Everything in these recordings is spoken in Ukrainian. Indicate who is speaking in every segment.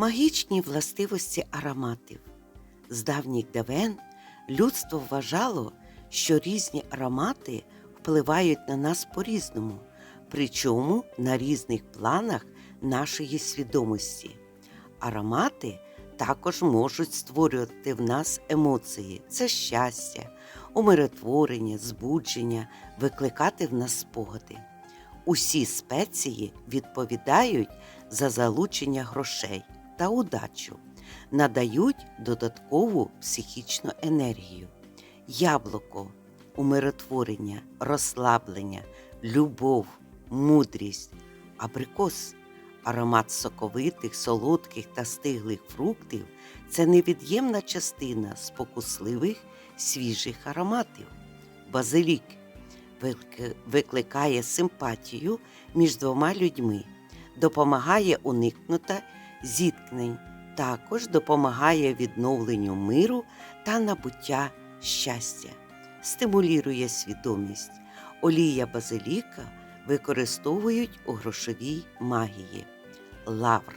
Speaker 1: Магічні властивості ароматів. З давніх давен людство вважало, що різні аромати впливають на нас по-різному, причому на різних планах нашої свідомості. Аромати також можуть створювати в нас емоції це щастя, умиротворення, збудження, викликати в нас спогади. Усі спеції відповідають за залучення грошей та удачу, надають додаткову психічну енергію. Яблуко умиротворення, розслаблення, любов, мудрість, абрикос, аромат соковитих, солодких та стиглих фруктів це невід'ємна частина спокусливих свіжих ароматів. Базилік викликає симпатію між двома людьми, допомагає уникнути зіткнень, також допомагає відновленню миру та набуття щастя, стимулює свідомість. Олія базиліка використовують у грошовій магії. Лавр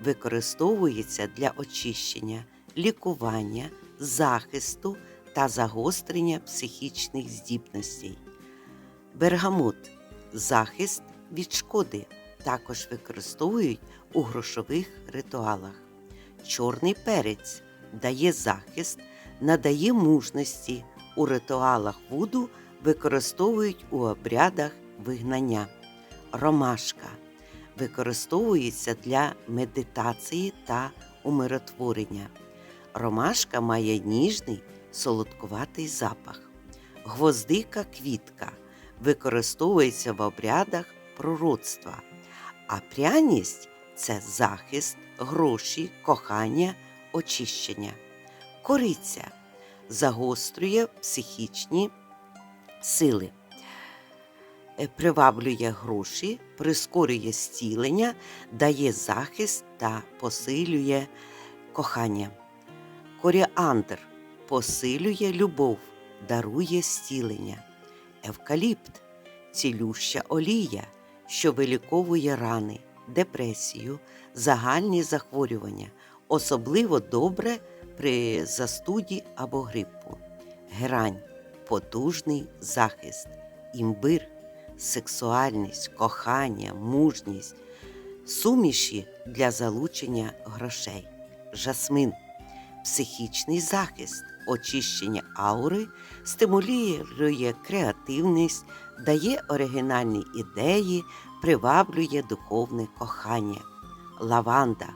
Speaker 1: використовується для очищення, лікування, захисту та загострення психічних здібностей. Бергамот захист від шкоди також використовують у грошових ритуалах. Чорний перець дає захист, надає мужності. У ритуалах вуду використовують у обрядах вигнання. Ромашка використовується для медитації та умиротворення. Ромашка має ніжний солодкуватий запах. Гвоздика квітка використовується в обрядах пророцтва, а пряність це захист, гроші, кохання, очищення. Кориця загострює психічні сили, е, приваблює гроші, прискорює зцілення, дає захист та посилює кохання. Коріандр посилює любов, дарує зцілення. Евкаліпт цілюща олія, що виліковує рани, депресію, загальні захворювання, особливо добре при застуді або грипу. Герань потужний захист, імбир, сексуальність, кохання, мужність, суміші для залучення грошей, жасмин, психічний захист, очищення аури, стимулює креативність, дає оригінальні ідеї, приваблює духовне кохання. Лаванда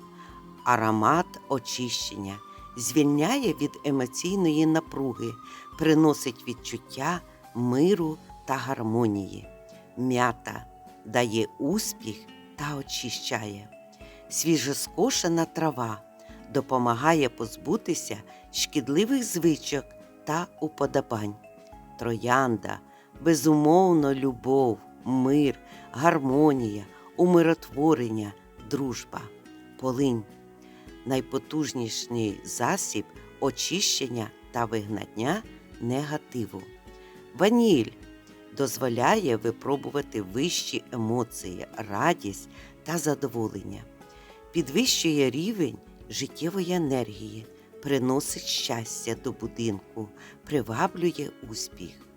Speaker 1: аромат очищення, звільняє від емоційної напруги, приносить відчуття миру та гармонії. М'ята дає успіх та очищає. Свіжоскошена трава допомагає позбутися шкідливих звичок та уподобань. Троянда, безумовно, любов, мир, гармонія, умиротворення, дружба, полинь найпотужніший засіб очищення та вигнання негативу. Ваніль дозволяє випробувати вищі емоції, радість та задоволення, підвищує рівень життєвої енергії, приносить щастя до будинку, приваблює успіх.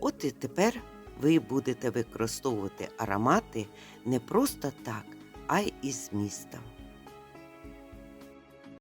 Speaker 1: От і тепер ви будете використовувати аромати не просто так, а й із змістом.